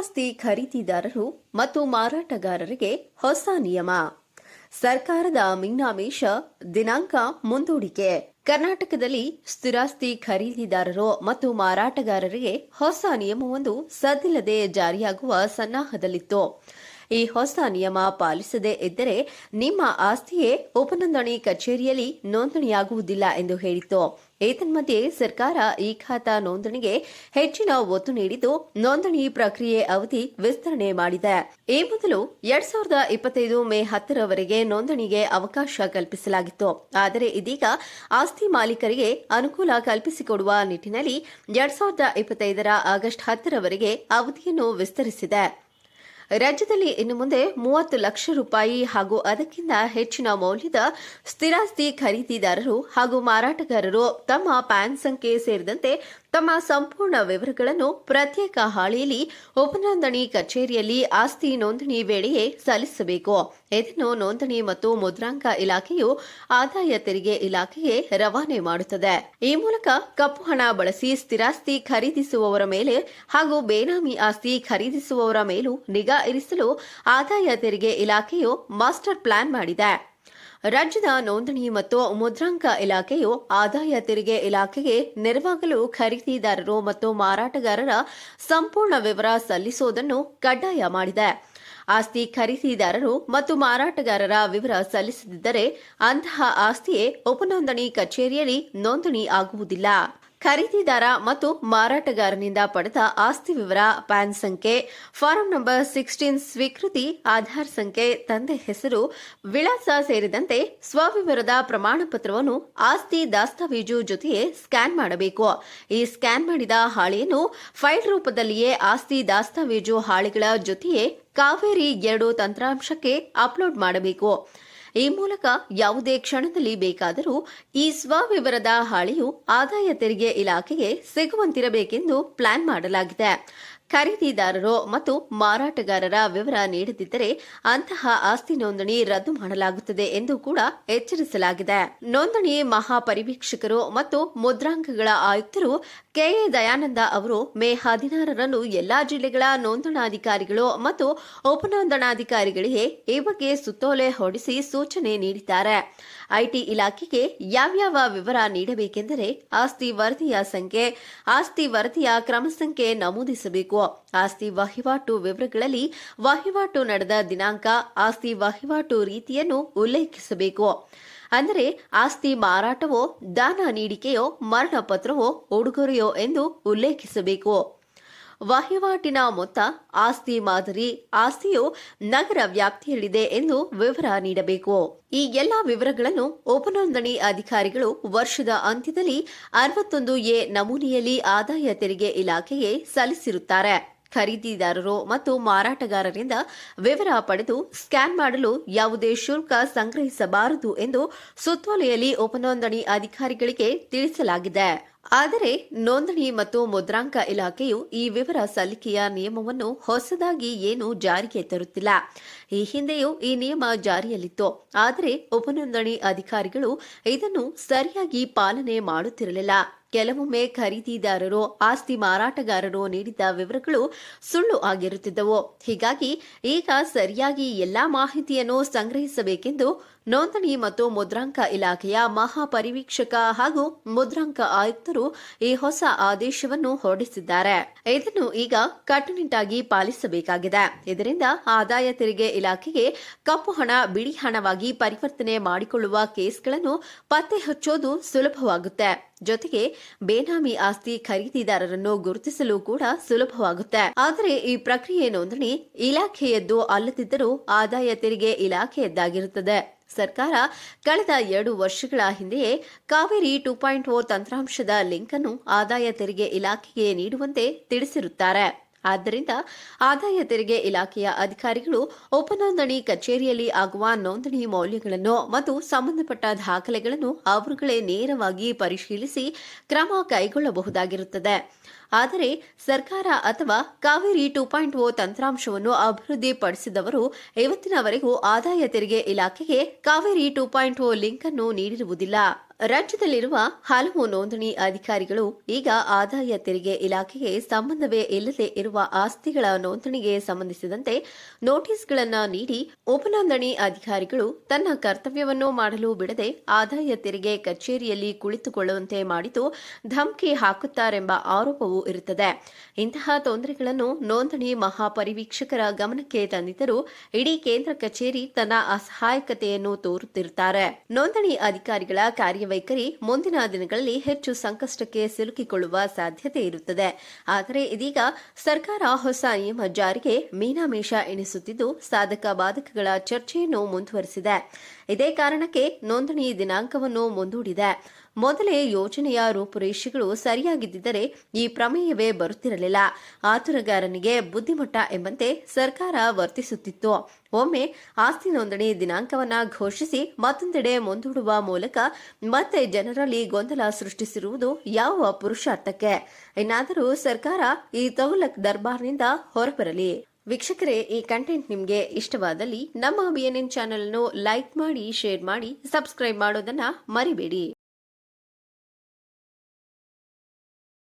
ಸ್ಥಿರಾಸ್ತಿ ಖರೀದಿದಾರರು ಮತ್ತು ಮಾರಾಟಗಾರರಿಗೆ ಹೊಸ ನಿಯಮ. ಸರ್ಕಾರದ ಮಿನ್ನಾಮೇಷ ದಿನಾಂಕ ಮುಂದೂಡಿಕೆ. ಕರ್ನಾಟಕದಲ್ಲಿ ಸ್ಥಿರಾಸ್ತಿ ಖರೀದಿದಾರರು ಮತ್ತು ಮಾರಾಟಗಾರರಿಗೆ ಹೊಸ ನಿಯಮವೊಂದು ಸದ್ದಿಲ್ಲದೆ ಜಾರಿಯಾಗುವ ಸನ್ನಾಹದಲ್ಲಿತ್ತು. ಈ ಹೊಸ ನಿಯಮ ಪಾಲಿಸದೇ ಇದ್ದರೆ ನಿಮ್ಮ ಆಸ್ತಿಯೇ ಉಪನೋಂದಣಿ ಕಚೇರಿಯಲ್ಲಿ ನೋಂದಣಿಯಾಗುವುದಿಲ್ಲ ಎಂದು ಹೇಳಿತ್ತು. ಏತನ್ಮಧ್ಯೆ ಸರ್ಕಾರ ಈ ಖಾತಾ ನೋಂದಣಿಗೆ ಹೆಚ್ಚಿನ ಒತ್ತು ನೀಡಿದ್ದು ನೋಂದಣಿ ಪ್ರಕ್ರಿಯೆ ಅವಧಿ ವಿಸ್ತರಣೆ ಮಾಡಿದೆ. ಈ ಮೊದಲು ಎರಡ್ ಸಾವಿರದ ಇಪ್ಪತ್ತೈದು ಮೇ ಹತ್ತರವರೆಗೆ ನೋಂದಣಿಗೆ ಅವಕಾಶ ಕಲ್ಪಿಸಲಾಗಿತ್ತು. ಆದರೆ ಇದೀಗ ಆಸ್ತಿ ಮಾಲೀಕರಿಗೆ ಅನುಕೂಲ ಕಲ್ಪಿಸಿಕೊಡುವ ನಿಟ್ಟಿನಲ್ಲಿ ಎರಡ್ ಸಾವಿರದ ಇಪ್ಪತ್ತೈದರ ಆಗಸ್ಟ್ ಹತ್ತರವರೆಗೆ ಅವಧಿಯನ್ನು ವಿಸ್ತರಿಸಿದೆ. ರಾಜ್ಯದಲ್ಲಿ ಇನ್ನು ಮುಂದೆ ಮೂವತ್ತು ಲಕ್ಷ ರೂಪಾಯಿ ಹಾಗೂ ಅದಕ್ಕಿಂತ ಹೆಚ್ಚಿನ ಮೌಲ್ಯದ ಸ್ಥಿರಾಸ್ತಿ ಖರೀದಿದಾರರು ಹಾಗೂ ಮಾರಾಟಗಾರರು ತಮ್ಮ ಪ್ಯಾನ್ ಸಂಖ್ಯೆ ಸೇರಿದಂತೆ ತಮ್ಮ ಸಂಪೂರ್ಣ ವಿವರಗಳನ್ನು ಪ್ರತ್ಯೇಕ ಹಾಳೆಯಲ್ಲಿ ಉಪನೋಂದಣಿ ಕಚೇರಿಯಲ್ಲಿ ಆಸ್ತಿ ನೋಂದಣಿ ವೇಳೆಯೇ ಸಲ್ಲಿಸಬೇಕು. ಇದನ್ನು ನೋಂದಣಿ ಮತ್ತು ಮುದ್ರಾಂಕ ಇಲಾಖೆಯು ಆದಾಯ ತೆರಿಗೆ ಇಲಾಖೆಗೆ ರವಾನೆ ಮಾಡುತ್ತದೆ. ಈ ಮೂಲಕ ಕಪ್ಪು ಹಣ ಬಳಸಿ ಸ್ಥಿರಾಸ್ತಿ ಖರೀದಿಸುವವರ ಮೇಲೆ ಹಾಗೂ ಬೇನಾಮಿ ಆಸ್ತಿ ಖರೀದಿಸುವವರ ಮೇಲೂ ನಿಗಾ ಇರಿಸಲು ಆದಾಯ ತೆರಿಗೆ ಇಲಾಖೆಯು ಮಾಸ್ಟರ್ ಪ್ಲಾನ್ ಮಾಡಿದೆ. ರಾಜ್ಯದ ನೋಂದಣಿ ಮತ್ತು ಮುದ್ರಾಂಕ ಇಲಾಖೆಯು ಆದಾಯ ತೆರಿಗೆ ಇಲಾಖೆಗೆ ನೆರವಾಗಲು ಖರೀದಿದಾರರು ಮತ್ತು ಮಾರಾಟಗಾರರ ಸಂಪೂರ್ಣ ವಿವರ ಸಲ್ಲಿಸುವುದನ್ನು ಕಡ್ಡಾಯ ಮಾಡಿದೆ. ಆಸ್ತಿ ಖರೀದಿದಾರರು ಮತ್ತು ಮಾರಾಟಗಾರರ ವಿವರ ಸಲ್ಲಿಸದಿದ್ದರೆ ಅಂತಹ ಆಸ್ತಿಯೇ ಉಪನೋಂದಣಿ ಕಚೇರಿಯಲ್ಲಿ ನೋಂದಣಿ ಆಗುವುದಿಲ್ಲ. ಖರೀದಿದಾರ ಮತ್ತು ಮಾರಾಟಗಾರನಿಂದ ಪಡೆದ ಆಸ್ತಿ ವಿವರ, ಪ್ಯಾನ್ ಸಂಖ್ಯೆ, ಫಾರಂ ನಂಬರ್ ಸಿಕ್ಸ್ಟೀನ್ ಸ್ವೀಕೃತಿ, ಆಧಾರ್ ಸಂಖ್ಯೆ, ತಂದೆ ಹೆಸರು, ವಿಳಾಸ ಸೇರಿದಂತೆ ಸ್ವವಿವರದ ಪ್ರಮಾಣ ಪತ್ರವನ್ನು ಆಸ್ತಿ ದಾಸ್ತಾವೇಜು ಜೊತೆಗೆ ಸ್ಕ್ಯಾನ್ ಮಾಡಬೇಕು. ಈ ಸ್ಕ್ಯಾನ್ ಮಾಡಿದ ಹಾಳೆಯನ್ನು ಫೈಲ್ ರೂಪದಲ್ಲಿಯೇ ಆಸ್ತಿ ದಾಸ್ತಾವೇಜು ಹಾಳೆಗಳ ಜೊತೆಯೇ ಕಾವೇರಿ ಎರಡು ತಂತ್ರಾಂಶಕ್ಕೆ ಅಪ್ಲೋಡ್ ಮಾಡಬೇಕು. ಈ ಮೂಲಕ ಯಾವುದೇ ಕ್ಷಣದಲ್ಲಿ ಬೇಕಾದರೂ ಈ ಸ್ವವಿವರದ ಹಾಳೆಯು ಆದಾಯ ತೆರಿಗೆ ಇಲಾಖೆಗೆ ಸಿಗುವಂತಿರಬೇಕೆಂದು ಪ್ಲಾನ್ ಮಾಡಲಾಗಿದೆ. ಖರೀದಿದಾರರು ಮತ್ತು ಮಾರಾಟಗಾರರ ವಿವರ ನೀಡದಿದ್ದರೆ ಅಂತಹ ಆಸ್ತಿ ನೋಂದಣಿ ರದ್ದು ಮಾಡಲಾಗುತ್ತದೆ ಎಂದು ಕೂಡ ಎಚ್ಚರಿಸಲಾಗಿದೆ. ನೋಂದಣಿ ಮಹಾಪರಿವೀಕ್ಷಕರು ಮತ್ತು ಮುದ್ರಾಂಕಗಳ ಆಯುಕ್ತರು ಕೆಎ ದಯಾನಂದ ಅವರು ಮೇ ಹದಿನಾರರಂದು ಎಲ್ಲಾ ಜಿಲ್ಲೆಗಳ ನೋಂದಣಾಧಿಕಾರಿಗಳು ಮತ್ತು ಉಪನೋಂದಣಾಧಿಕಾರಿಗಳಿಗೆ ಈ ಬಗ್ಗೆ ಸುತ್ತೋಲೆ ಹೊರಡಿಸಿ ಸೂಚನೆ ನೀಡಿದ್ದಾರೆ. ಐಟಿ ಇಲಾಖೆಗೆ ಯಾವ್ಯಾವ ವಿವರ ನೀಡಬೇಕೆಂದರೆ ಆಸ್ತಿ ವರದಿಯ ಸಂಖ್ಯೆ, ಆಸ್ತಿ ವರದಿಯ ಕ್ರಮ ಸಂಖ್ಯೆ ನಮೂದಿಸಬೇಕು. ಆಸ್ತಿ ವಹಿವಾಟು ವಿವರಗಳಲ್ಲಿ ವಹಿವಾಟು ನಡೆದ ದಿನಾಂಕ, ಆಸ್ತಿ ವಹಿವಾಟು ರೀತಿಯನ್ನು ಉಲ್ಲೇಖಿಸಬೇಕು. ಅಂದರೆ ಆಸ್ತಿ ಮಾರಾಟವೋ, ದಾನ ನೀಡಿಕೆಯೋ ಮರಣ ಪತ್ರವೋ ಉಡುಗೊರೆಯೋ ಎಂದು ಉಲ್ಲೇಖಿಸಬೇಕು. ವಹಿವಾಟಿನ ಮೊತ್ತ, ಆಸ್ತಿ ಮಾದರಿ, ಆಸ್ತಿಯು ನಗರ ವ್ಯಾಪ್ತಿಯಲ್ಲಿದೆ ಎಂದು ವಿವರ ನೀಡಬೇಕು. ಈ ಎಲ್ಲ ವಿವರಗಳನ್ನು ಉಪನೋಂದಣಿ ಅಧಿಕಾರಿಗಳು ವರ್ಷದ ಅಂತ್ಯದಲ್ಲಿ ಅರವತ್ತೊಂದು ಎ ನಮೂನೆಯಲ್ಲಿ ಆದಾಯ ತೆರಿಗೆ ಇಲಾಖೆಗೆ ಸಲ್ಲಿಸಿರುತ್ತಾರೆ. ಖರೀದಿದಾರರು ಮತ್ತು ಮಾರಾಟಗಾರರಿಂದ ವಿವರ ಪಡೆದು ಸ್ಕ್ಯಾನ್ ಮಾಡಲು ಯಾವುದೇ ಶುಲ್ಕ ಸಂಗ್ರಹಿಸಬಾರದು ಎಂದು ಸುತ್ತೋಲೆಯಲ್ಲಿ ಉಪನೋಂದಣಿ ಅಧಿಕಾರಿಗಳಿಗೆ ತಿಳಿಸಲಾಗಿದೆ. ಆದರೆ ನೋಂದಣಿ ಮತ್ತು ಮುದ್ರಾಂಕ ಇಲಾಖೆಯು ಈ ವಿವರ ಸಲ್ಲಿಕೆಯ ನಿಯಮವನ್ನು ಹೊಸದಾಗಿ ಏನು ಜಾರಿಗೆ ತರುತ್ತಿಲ್ಲ. ಈ ಹಿಂದೆಯೂ ಈ ನಿಯಮ ಜಾರಿಯಲ್ಲಿತ್ತು. ಆದರೆ ಉಪನೋಂದಣಿ ಅಧಿಕಾರಿಗಳು ಇದನ್ನು ಸರಿಯಾಗಿ ಪಾಲನೆ ಮಾಡುತ್ತಿರಲಿಲ್ಲ. ಕೆಲವೊಮ್ಮೆ ಖರೀದಿದಾರರು, ಆಸ್ತಿ ಮಾರಾಟಗಾರರು ನೀಡಿದ್ದ ವಿವರಗಳು ಸುಳ್ಳು ಆಗಿರುತ್ತಿದ್ದವು. ಹೀಗಾಗಿ ಈಗ ಸರಿಯಾಗಿ ಎಲ್ಲಾ ಮಾಹಿತಿಯನ್ನು ಸಂಗ್ರಹಿಸಬೇಕೆಂದು ನೋಂದಣಿ ಮತ್ತು ಮುದ್ರಾಂಕ ಇಲಾಖೆಯ ಮಹಾಪರಿವೀಕ್ಷಕ ಹಾಗೂ ಮುದ್ರಾಂಕ ಆಯುಕ್ತರು ಈ ಹೊಸ ಆದೇಶವನ್ನು ಹೊರಡಿಸಿದ್ದಾರೆ. ಇದನ್ನು ಈಗ ಕಟ್ಟುನಿಟ್ಟಾಗಿ ಪಾಲಿಸಬೇಕಾಗಿದೆ. ಇದರಿಂದ ಆದಾಯ ತೆರಿಗೆ ಇಲಾಖೆಗೆ ಕಪ್ಪು ಹಣ ಬಿಳಿ ಹಣವಾಗಿ ಪರಿವರ್ತನೆ ಮಾಡಿಕೊಳ್ಳುವ ಕೇಸ್ಗಳನ್ನು ಪತ್ತೆ ಹಚ್ಚೋದು ಸುಲಭವಾಗುತ್ತೆ. ಜೊತೆಗೆ ಬೇನಾಮಿ ಆಸ್ತಿ ಖರೀದಿದಾರರನ್ನು ಗುರುತಿಸಲು ಕೂಡ ಸುಲಭವಾಗುತ್ತೆ. ಆದರೆ ಈ ಪ್ರಕ್ರಿಯೆ ನೋಂದಣಿ ಇಲಾಖೆಯದ್ದು ಅಲ್ಲದಿದ್ದರೂ ಆದಾಯ ತೆರಿಗೆ ಇಲಾಖೆಯದ್ದಾಗಿರುತ್ತದೆ. ಸರ್ಕಾರ ಕಳೆದ ಎರಡು ವರ್ಷಗಳ ಹಿಂದೆಯೇ ಕಾವೇರಿ ಟೂ ಪಾಯಿಂಟ್ ಓ ತಂತ್ರಾಂಶದ ಲಿಂಕ್ ಅನ್ನು ಆದಾಯ ತೆರಿಗೆ ಇಲಾಖೆಗೆ ನೀಡುವಂತೆ ತಿಳಿಸಿರುತ್ತಾರೆ. ಆದ್ದರಿಂದ ಆದಾಯ ತೆರಿಗೆ ಇಲಾಖೆಯ ಅಧಿಕಾರಿಗಳು ಉಪನೋಂದಣಿ ಕಚೇರಿಯಲ್ಲಿ ಆಗುವ ನೋಂದಣಿ ಮೌಲ್ಯಗಳನ್ನು ಮತ್ತು ಸಂಬಂಧಪಟ್ಟ ದಾಖಲೆಗಳನ್ನು ಅವರುಗಳೇ ನೇರವಾಗಿ ಪರಿಶೀಲಿಸಿ ಕ್ರಮ ಕೈಗೊಳ್ಳಬಹುದಾಗಿರುತ್ತದೆ. ಆದರೆ ಸರ್ಕಾರ ಅಥವಾ ಕಾವೇರಿ ಟೂ ಪಾಯಿಂಟ್ ಓ ತಂತ್ರಾಂಶವನ್ನು ಅಭಿವೃದ್ಧಿಪಡಿಸಿದವರು ಇವತ್ತಿನವರೆಗೂ ಆದಾಯ ತೆರಿಗೆ ಇಲಾಖೆಗೆ Kaveri two point o link ಅನ್ನು ನೀಡಿರುವುದಿಲ್ಲ. ರಾಜ್ಯದಲ್ಲಿರುವ ಹಲವು ನೋಂದಣಿ ಅಧಿಕಾರಿಗಳು ಈಗ ಆದಾಯ ತೆರಿಗೆ ಇಲಾಖೆಗೆ ಸಂಬಂಧವೇ ಇಲ್ಲದೆ ಇರುವ ಆಸ್ತಿಗಳ ನೋಂದಣಿಗೆ ಸಂಬಂಧಿಸಿದಂತೆ ನೋಟಿಸ್ಗಳನ್ನು ನೀಡಿ ಉಪನೋಂದಣಿ ಅಧಿಕಾರಿಗಳು ತನ್ನ ಕರ್ತವ್ಯವನ್ನು ಮಾಡಲು ಬಿಡದೆ ಆದಾಯ ತೆರಿಗೆ ಕಚೇರಿಯಲ್ಲಿ ಕುಳಿತುಕೊಳ್ಳುವಂತೆ ಮಾಡಿತು ಧಮಕಿ ಹಾಕುತ್ತಾರೆಂಬ ಆರೋಪವೂ ಇರುತ್ತದೆ. ಇಂತಹ ತೊಂದರೆಗಳನ್ನು ನೋಂದಣಿ ಮಹಾಪರಿವೀಕ್ಷಕರ ಗಮನಕ್ಕೆ ತಂದಿದ್ದರೂ ಇಡೀ ಕೇಂದ್ರ ಕಚೇರಿ ತನ್ನ ಅಸಹಾಯಕತೆಯನ್ನು ತೋರುತ್ತಿರುತ್ತಾರೆ. ನೋಂದಣಿ ಅಧಿಕಾರಿಗಳ ಕಾರ್ಯವೈಖರಿ ಮುಂದಿನ ದಿನಗಳಲ್ಲಿ ಹೆಚ್ಚು ಸಂಕಷ್ಟಕ್ಕೆ ಸಿಲುಕಿಕೊಳ್ಳುವ ಸಾಧ್ಯತೆ ಇರುತ್ತದೆ. ಆದರೆ ಇದೀಗ ಸರ್ಕಾರ ಹೊಸ ನಿಯಮ ಜಾರಿಗೆ ಮೀನಾಮೇಷ ಎಣಿಸುತ್ತಿದ್ದು, ಸಾಧಕ ಬಾಧಕಗಳ ಚರ್ಚೆಯನ್ನು ಮುಂದುವರೆಸಿದೆ. ಇದೇ ಕಾರಣಕ್ಕೆ ನೋಂದಣಿ ದಿನಾಂಕವನ್ನು ಮುಂದೂಡಿದೆ. ಮೊದಲೇ ಯೋಜನೆಯ ರೂಪುರೇಷೆಗಳು ಸರಿಯಾಗಿದ್ದರೆ ಈ ಪ್ರಮೇಯವೇ ಬರುತ್ತಿರಲಿಲ್ಲ. ಆತುರಗಾರನಿಗೆ ಬುದ್ಧಿಮಟ್ಟ ಎಂಬಂತೆ ಸರ್ಕಾರ ವರ್ತಿಸುತ್ತಿತ್ತು. ಒಮ್ಮೆ ಆಸ್ತಿ ನೋಂದಣಿ ದಿನಾಂಕವನ್ನ ಘೋಷಿಸಿ ಮತ್ತೊಂದೆಡೆ ಮುಂದೂಡುವ ಮೂಲಕ ಮತ್ತೆ ಜನರಲ್ಲಿ ಗೊಂದಲ ಸೃಷ್ಟಿಸಿರುವುದು ಯಾವ ಪುರುಷಾರ್ಥಕ್ಕೆ? ಇನ್ನಾದರೂ ಸರ್ಕಾರ ಈ ತೌಲಕ್ ದರ್ಬಾರ್ನಿಂದ ಹೊರಬರಲಿ. ವೀಕ್ಷಕರೇ, ಈ ಕಂಟೆಂಟ್ ನಿಮಗೆ ಇಷ್ಟವಾದಲ್ಲಿ ನಮ್ಮ ಬಿಎನ್ಎನ್ ಚಾನೆಲ್ ಅನ್ನು ಲೈಕ್ ಮಾಡಿ ಶೇರ್ ಮಾಡಿ ಸಬ್ಸ್ಕ್ರೈಬ್ ಮಾಡೋದನ್ನ ಮರಿಬೇಡಿ.